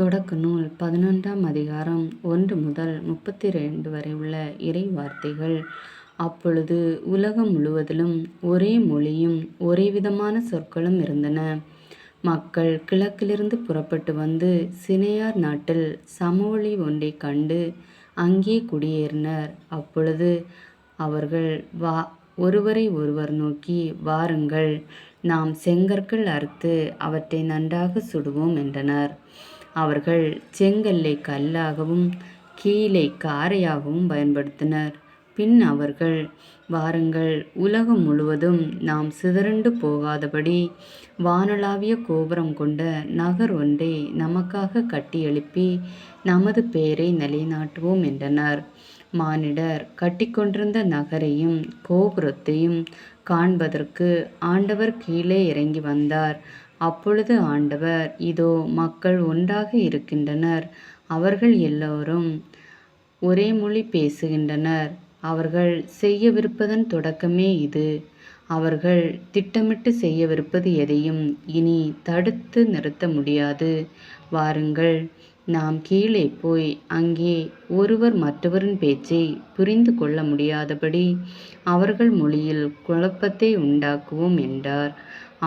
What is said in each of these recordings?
தொடக்க நூல் பதினொன்றாம் அதிகாரம் ஒன்று முதல் முப்பத்தி ரெண்டு வரை உள்ள இறை வார்த்தைகள். அப்பொழுது உலகம் முழுவதிலும் ஒரே மொழியும் ஒரே விதமான சொற்களும் இருந்தன. மக்கள் கிழக்கிலிருந்து புறப்பட்டு வந்து சினையார் நாட்டில் சமவெளி ஒன்றைக் கண்டு அங்கே குடியேறினர். அப்பொழுது அவர்கள் வா ஒருவரை ஒருவர் நோக்கி வாருங்கள். நாம் செங்கற்கள் அறுத்து அவற்றை நன்றாக சுடுவோம் என்றனர். அவர்கள் செங்கல்லை கல்லாகவும் கீழே காரையாகவும் பயன்படுத்தினர். பின் அவர்கள் வாருங்கள் உலகம் முழுவதும் நாம் சிதறண்டு போகாதபடி வானளாவிய கோபுரம் கொண்ட நகர் ஒன்றை நமக்காக கட்டி எழுப்பி நமது பெயரை நிலைநாட்டுவோம் என்றனர். மானிடர் கட்டிக்கொண்டிருந்த நகரையும் கோபுரத்தையும் காண்பதற்கு ஆண்டவர் கீழே இறங்கி வந்தார். அப்பொழுது ஆண்டவர் இதோ மக்கள் ஒன்றாக இருக்கின்றனர் அவர்கள் எல்லோரும் ஒரே மொழி பேசுகின்றனர் அவர்கள் செய்யவிருப்பதன் தொடக்கமே இது அவர்கள் திட்டமிட்டு செய்யவிருப்பது எதையும் இனி தடுத்து நிறுத்த முடியாது வாருங்கள் நாம் கீழே போய் அங்கே ஒருவர் மற்றவரின் பேச்சை புரிந்து கொள்ள முடியாதபடி அவர்கள் மொழியில் குழப்பத்தை உண்டாக்குவோம் என்றார்.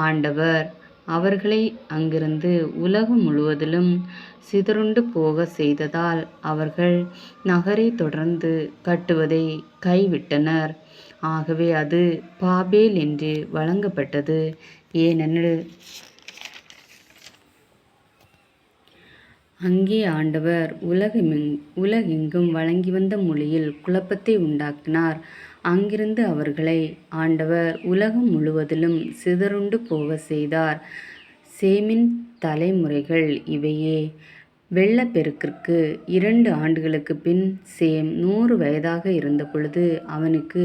ஆண்டவர் அவர்களை அங்கிருந்து உலகம் முழுவதிலும் சிதறுண்டு போக செய்ததால் அவர்கள் நகரை தொடர்ந்து கட்டுவதை கைவிட்டனர். ஆகவே அது பாபேல் என்று வழங்கப்பட்டது. ஏனெனில் அங்கே ஆண்டவர் உலகமெங் உலகெங்கும் வழங்கி வந்த மொழியில் குழப்பத்தை உண்டாக்கினார். அங்கிருந்து அவர்களை ஆண்டவர் உலகம் முழுவதிலும் சிதறுண்டு போக செய்தார். சேமின் தலைமுறைகள் இவையே. வெள்ளப்பெருக்கிற்கு இரண்டு ஆண்டுகளுக்கு பின் சேம் நூறு வயதாக இருந்தபொழுது அவனுக்கு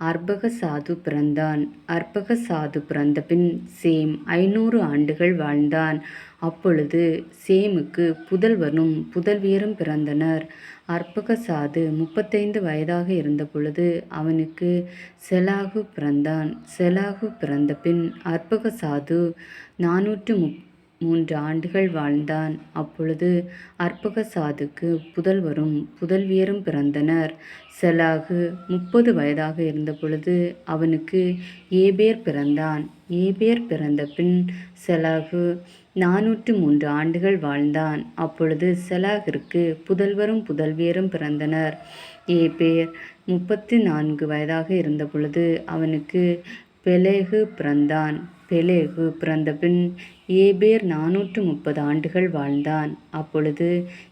அர்பகசாது பிறந்தான். அர்பகசாது பிறந்தபின் சேம் ஐநூறு ஆண்டுகள் வாழ்ந்தான். அப்பொழுது சேமுக்கு புதல்வனும் புதல்வியரும் பிறந்தனர். அர்பகசாது முப்பத்தைந்து வயதாக இருந்தபொழுது அவனுக்கு செலாகு பிறந்தான். செலாகு பிறந்தபின் அர்பகசாது நானூற்று முப் மூன்று ஆண்டுகள் வாழ்ந்தான். அப்பொழுது அர்பகசாதுக்கு புதல்வரும் புதல்வியரும் பிறந்தனர். செலாகு முப்பது வயதாக இருந்தபொழுது அவனுக்கு ஏபேர் பிறந்தான். ஏபேர் பிறந்த பின் செலாகு நானூற்று மூன்று ஆண்டுகள் வாழ்ந்தான். அப்பொழுது செலாகிற்கு புதல்வரும் புதல்வியரும் பிறந்தனர். ஏபேர் முப்பத்தி நான்கு வயதாக இருந்தபொழுது அவனுக்கு பெலேகு பிறந்தான். பெலேகு பிறந்தபின் ஏபேர் நானூற்று முப்பது ஆண்டுகள் வாழ்ந்தான். அப்பொழுது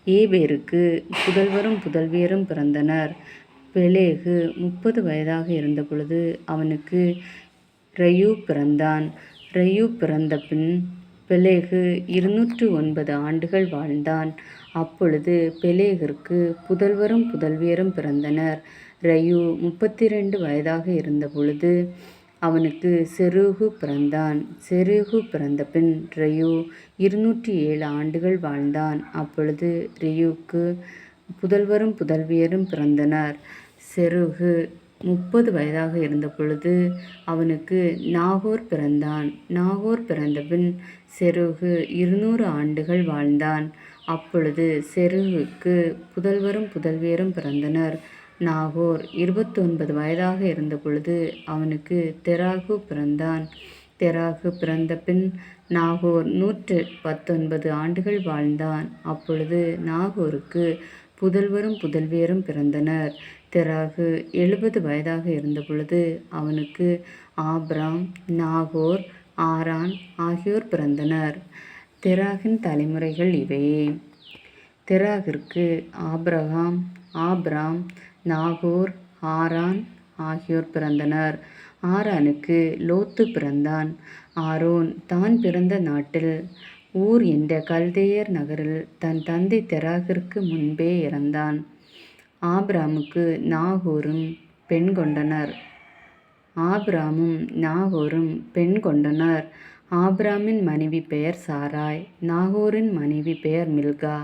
ஏபேருக்கு புதல்வரும் புதல்வியரும் பிறந்தனர். பெலேகு முப்பது வயதாக இருந்தபொழுது அவனுக்கு ரயு பிறந்தான். ரயு பிறந்தபின் பெலேகு இருநூற்று ஒன்பது ஆண்டுகள் வாழ்ந்தான். அப்பொழுது பெலேகிற்கு புதல்வரும் புதல்வியரும் பிறந்தனர். ரயு முப்பத்தி ரெண்டு வயதாக இருந்தபொழுது அவனுக்கு செருகு பிறந்தான். செருகு பிறந்தபின் ரெயூ இருநூற்றி ஏழு ஆண்டுகள் வாழ்ந்தான். அப்பொழுது ரியூக்கு புதல்வரும் புதல்வியரும் பிறந்தனர். செருகு முப்பது வயதாக இருந்தபொழுது அவனுக்கு நாகோர் பிறந்தான். நாகோர் பிறந்தபின் செருகு இருநூறு ஆண்டுகள் வாழ்ந்தான். அப்பொழுது செருகுக்கு புதல்வரும் புதல்வியரும் பிறந்தனர். நாகோர் இருபத்தொன்பது வயதாக இருந்தபொழுது அவனுக்கு தெராகு பிறந்தான். தெராகு பிறந்தபின் நாகோர் நூற்று பத்தொன்பது ஆண்டுகள் வாழ்ந்தான். அப்பொழுது நாகோருக்கு புதல்வரும் புதல்வியரும் பிறந்தனர். தெராகு எழுபது வயதாக இருந்தபொழுது அவனுக்கு ஆப்ராம் நாகோர் ஆரான் ஆகியோர் பிறந்தனர். தெராகின் தலைமுறைகள் இவையே. தெராகிற்கு ஆப்ரஹாம் ஆப்ராம் நாகூர் ஆரான் ஆகியோர் பிறந்தனர். ஆரானுக்கு லோத்து பிறந்தான். ஆரோன் தான் பிறந்த நாட்டில் ஊர் என்ற கல்தேயர் நகரில் தன் தந்தை தெராகிற்கு முன்பே இறந்தான். ஆப்ராமுக்கு நாகூரும் பெண் கொண்டனர். ஆப்ராமும் நாகோரும் பெண் கொண்டனர். ஆப்ராமின் மனைவி பெயர் சாராய் நாகோரின் மனைவி பெயர் மில்கா.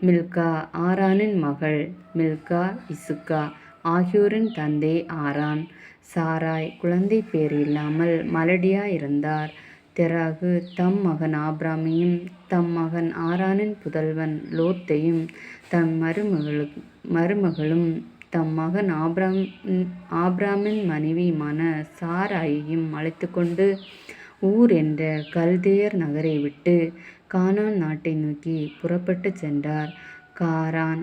மில்கா ஆரானின் மகள் மில்கா இசுக்கா ஆகியோரின் தந்தை ஆரான் சாராய் குழந்தை பேர் இல்லாமல் மலடியா இருந்தார் தெராகு தம் மகன் ஆப்ராமையும் தம் மகன் ஆரானின் புதல்வன் லோத்தையும் தம் மருமகளு மருமகளும் தம் மகன் ஆபிராம் ஆபிராமின் மனைவியுமான சாராயையும் அழைத்துக்கொண்டு ஊர் என்ற கல்தேயர் நகரை விட்டு கானான் நாட்டை நோக்கி புறப்பட்டுச் சென்றார். காரான்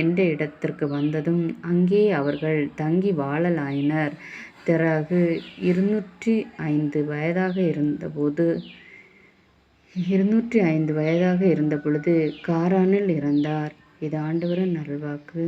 என்ற இடத்திற்கு வந்ததும் அங்கே அவர்கள் தங்கி வாழலாயினர். திறகு இருநூற்றி ஐந்து வயதாக இருந்தபோது இருநூற்றி ஐந்து வயதாக இருந்தபொழுது காரானில் இறந்தார். இது ஆண்டவரின் நல்வாக்கு